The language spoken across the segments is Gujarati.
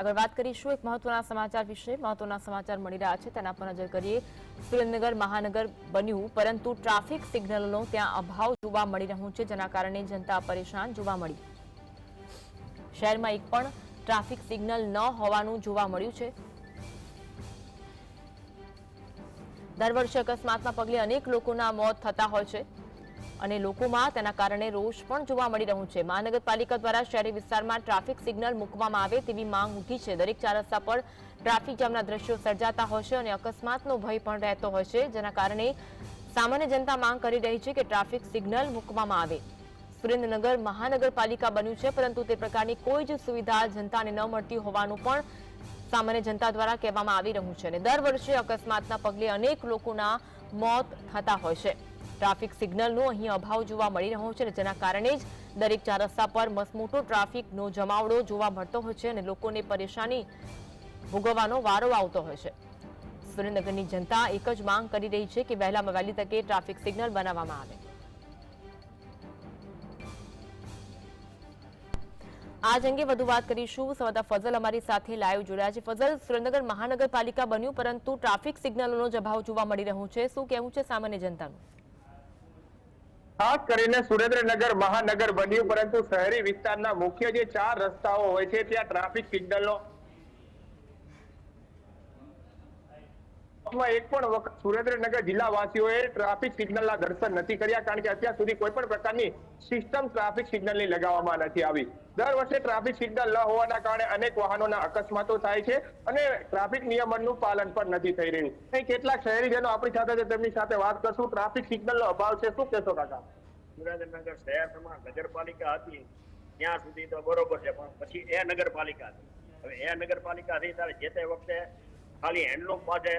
આગળ વાત કરીશું એક મહત્વના સમાચાર વિશે. મહત્વના સમાચાર મળી રહ્યા છે. તેના પર નજર કરીએ. સુરેન્દ્રનગર મહાનગર બન્યું, પરંતુ ટ્રાફિક સિગ્નલનો ત્યાં અભાવ જોવા મળી રહ્યો છે, જેના કારણે જનતા પરેશાન જોવા મળી. શહેરમાં એક પણ ટ્રાફિક સિગ્નલ ન હોવાનું જોવા મળ્યું છે. દર વર્ષે અકસ્માતના પગલે અનેક લોકોના મોત થતા હોય છે. અને લોકોમાં તેના કારણે રોષ પણ જોવા મળી રહ્યું છે. મહાનગરપાલિકા દ્વારા શહેરી વિસ્તારમાં ટ્રાફિક સિગ્નલ મૂકવામાં આવે તેવી માંગ ઉઠી છે. દરેક ચાર રસ્તા પર ટ્રાફિક જામના દ્રશ્યો સર્જાતા હોય છે અને અકસ્માતનો ભય પણ રહેતો હોય છે, જેના કારણે સામાન્ય જનતા માંગ કરી રહી છે કે ટ્રાફિક સિગ્નલ મૂકવામાં આવે. સુરેન્દ્રનગર મહાનગરપાલિકા બન્યું છે, પરંતુ તે પ્રકારની કોઈ જ સુવિધા જનતાને ન મળતી હોવાનું પણ સામાન્ય જનતા દ્વારા કહેવામાં આવી રહ્યું છે અને દર વર્ષે અકસ્માતના પગલે અનેક લોકોના મોત થતા હોય છે. ટ્રાફિક સિગ્નલનો અહીં અભાવ જોવા મળી રહ્યો છે જેના કારણે જ દરેક ચાર રસ્તા પર મસમોટો ટ્રાફિકનો જમાવડો જોવા મળતો હોય છે અને લોકોને પરેશાની ભોગવવાનો વારો આવતો હોય છે. સુરેન્દ્રનગરની જનતા એક જ માંગ કરી રહી છે કે વહેલામાં વહેલી તકે ટ્રાફિક સિગ્નલ બનાવવામાં આવે. આજ અંગે વધુ વાત કરીશું. સંવાદદાતા ફઝલ અમારી સાથે લાઈવ જોડાયા છે. ફઝલ, સુરેન્દ્રનગર મહાનગરપાલિકા બન્યું, પરંતુ ટ્રાફિક સિગ્નલોનો જ અભાવ જોવા મળી રહ્યું છે. શું કહેવું છે સામાન્ય જનતાનું? ખાસ કરીને સુરેન્દ્રનગર મહાનગર બન્યું, પરંતુ શહેરી વિસ્તારના મુખ્ય જે ચાર રસ્તાઓ હોય છે, ત્યાં ટ્રાફિક સિગ્નલનો માં એક પણ વખત સુરેન્દ્રનગર જિલ્લાવાસીઓએ ટ્રાફિક સિગ્નલના દર્શન નથી કર્યા કારણ કે અત્યાર સુધી કોઈ પણ પ્રકારની સિસ્ટમ ટ્રાફિક સિગ્નલની લગાવવામાં નથી આવી. દર વર્ષે ટ્રાફિક સિગ્નલ ન હોવાના કારણે અનેક વાહનોના અકસ્માતો થાય છે અને ટ્રાફિક નિયમનનું પાલન પણ નથી થઈ રહ્યું. કેટલાક શહેરીજનો આપણી સાથે છે, તેમની સાથે વાત કરશું. ટ્રાફિક સિગ્નલનો અભાવ છે, શું કહેશો કાકા? સુરેન્દ્રનગર શહેરમાં નગરપાલિકા હતી. ત્યાં સુધી તો બરોબર છે, પણ પછી એ નગરપાલિકા હતી. હવે એ નગરપાલિકા હતી ત્યારે જે તે વખતે ખાલી હેન્ડલૂમ પાસે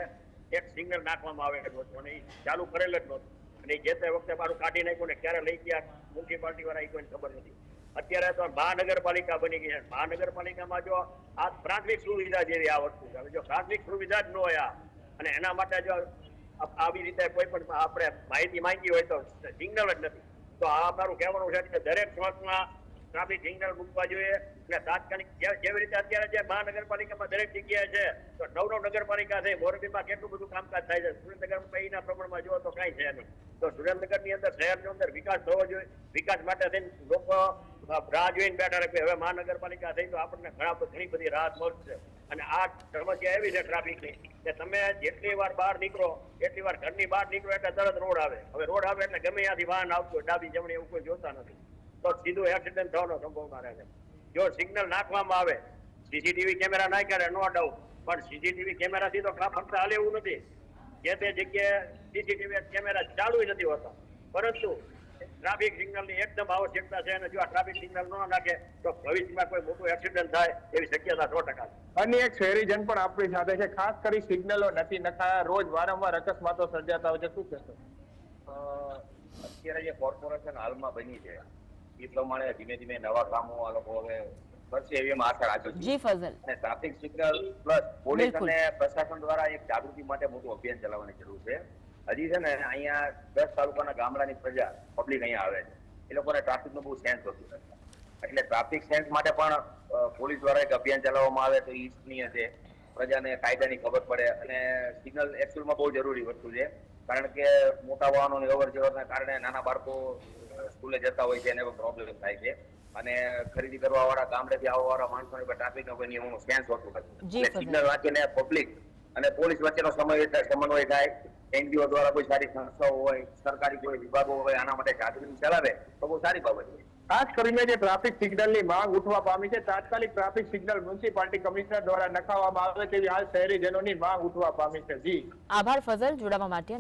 એક સિગ્નલ નાખવામાં આવેલો હતો અને એ ચાલુ કરેલ જ નહોતું. અને જે તે વખતે મારું કાઢી નાખ્યું ને ક્યારે લઈ ગયા મ્યુનિસિપાલિટી વાળા એ કોઈને ખબર નથી. અત્યારે તો મહાનગરપાલિકા બની ગઈ છે. મહાનગરપાલિકામાં જો આ પ્રાથમિક સુવિધા જેવી આ વસ્તુ છે. જો પ્રાથમિક સુવિધા જ ન હોય અને એના માટે જો આવી રીતે કોઈ પણ આપણે માહિતી માંગી હોય તો સિગ્નલ જ નથી. તો આ મારું કહેવાનું છે કે દરેક સ્લોટમાં ટ્રાફિક સિગ્નલ મૂકવા જોઈએ. અને તાત્કાલિક જેવી રીતે અત્યારે જે મહાનગરપાલિકામાં દરેક જગ્યાએ છે, તો નવ નવ નગરપાલિકા છે, મોરબીમાં કેટલું બધું કામકાજ થાય છે? સુરેન્દ્રનગરમાં એના પ્રમાણમાં જુઓ તો કાંઈ છે નહીં. તો સુરેન્દ્રનગરની અંદર શહેરની અંદર વિકાસ થવો જોઈએ. વિકાસ માટે થઈને લોકો રાહ જોઈને બેઠા રહે હવે મહાનગરપાલિકા થઈ તો આપણને ઘણા ઘણી બધી રાહત મળશે. અને આ સમસ્યા એવી છે ટ્રાફિકની કે તમે જેટલી વાર બહાર નીકળો, એટલી વાર ઘરની બહાર નીકળો એટલે તરત રોડ આવે. હવે રોડ આવે એટલે ગમે ત્યાંથી વાહન આવતું ડાબી જમણી એવું કોઈ જોતા નથી. તો સીધું એક્સિડન્ટ થવાનો સંભાવના રહે છે. જો સિગ્નલ નાખવામાં આવે સીસીટીવી કેમેરા ના કરે નો ડાઉટ પણ સીસીટીવી કેમેરાથી તો ફક્ત હાલે એવું નથી. જે તે જગ્યાએ સીસીટીવી કેમેરા ચાલુ નથી હોતા. પરંતુ ટ્રાફિક સિગ્નલની એકદમ આવશ્યકતા છે અને જો આ ટ્રાફિક સિગ્નલ ન નાખે તો ભવિષ્યમાં કોઈ મોટું એક્સિડન્ટ થાય એવી શક્યતા સો ટકા છે. અન્ય એક શહેરીજન પણ આપણી સાથે છે. ખાસ કરી સિગ્નલો નથી નખાયા. રોજ વારંવાર અકસ્માતો સર્જાતા હોય છે. શું કહેશો? અત્યારે જે કોર્પોરેશન હાલમાં બની છે એ પ્રમાણે ધીમે ધીમે નવા કામો આ લોકો હવે કરશે એવી અમે આશા રાખીએ જી ફઝલ. અને ટ્રાફિક સિગ્નલ પ્લસ પોલીસ અને પ્રશાસન દ્વારા એક જાગૃતિ માટે મોટું અભિયાન ચલાવવાની જરૂર છે. હજી છે ને અહીંયા દસ તાલુકાના ગામડાની પ્રજા પબ્લિક અહીંયા આવે છે. એ લોકોને ટ્રાફિકનું બહુ સેન્સ હોતું નથી. એટલે ટ્રાફિક સેન્સ માટે પણ પોલીસ દ્વારા એક અભિયાન ચલાવવામાં આવે તો ઈચ્છનીય છે. પ્રજાને કાયદાની ખબર પડે અને સિગ્નલ એકચ્યુઅલમાં બહુ જરૂરી વસ્તુ છે. કારણ કે મોટા વાહનોની અવર જવરના કારણે નાના બાળકો સ્કૂલે જતા હોય છે એને પ્રોબ્લેમ થાય છે. અને ખરીદી કરવા વાળા ગામડેથી આવવા વાળા માણસોને ટ્રાફિક ટ્રાફિકનો કોઈ નિયમોનું સેન્સ હોતું નથી. સિગ્નલ વાંચીને પબ્લિક અને પોલીસ વચ્ચેનો સમય સમન્વય થાય. એનજીઓ દ્વારા કોઈ સારી સંસ્થાઓ હોય સરકારી કોઈ વિભાગો હોય આના માટે જાગૃતિ ચલાવે તો બહુ સારી બાબત છે. ખાસ કરીને જે ટ્રાફિક સિગ્નલની માંગ ઉઠવા પામી છે, તાત્કાલિક ટ્રાફિક સિગ્નલ મ્યુનિસિપાલિટી કમિશનર દ્વારા નખાવવામાં આવે તેવી હાલ શહેરીજનોની માંગ ઉઠવા પામી છે. જી. આભાર, ફઝલ. જોડાવા માટે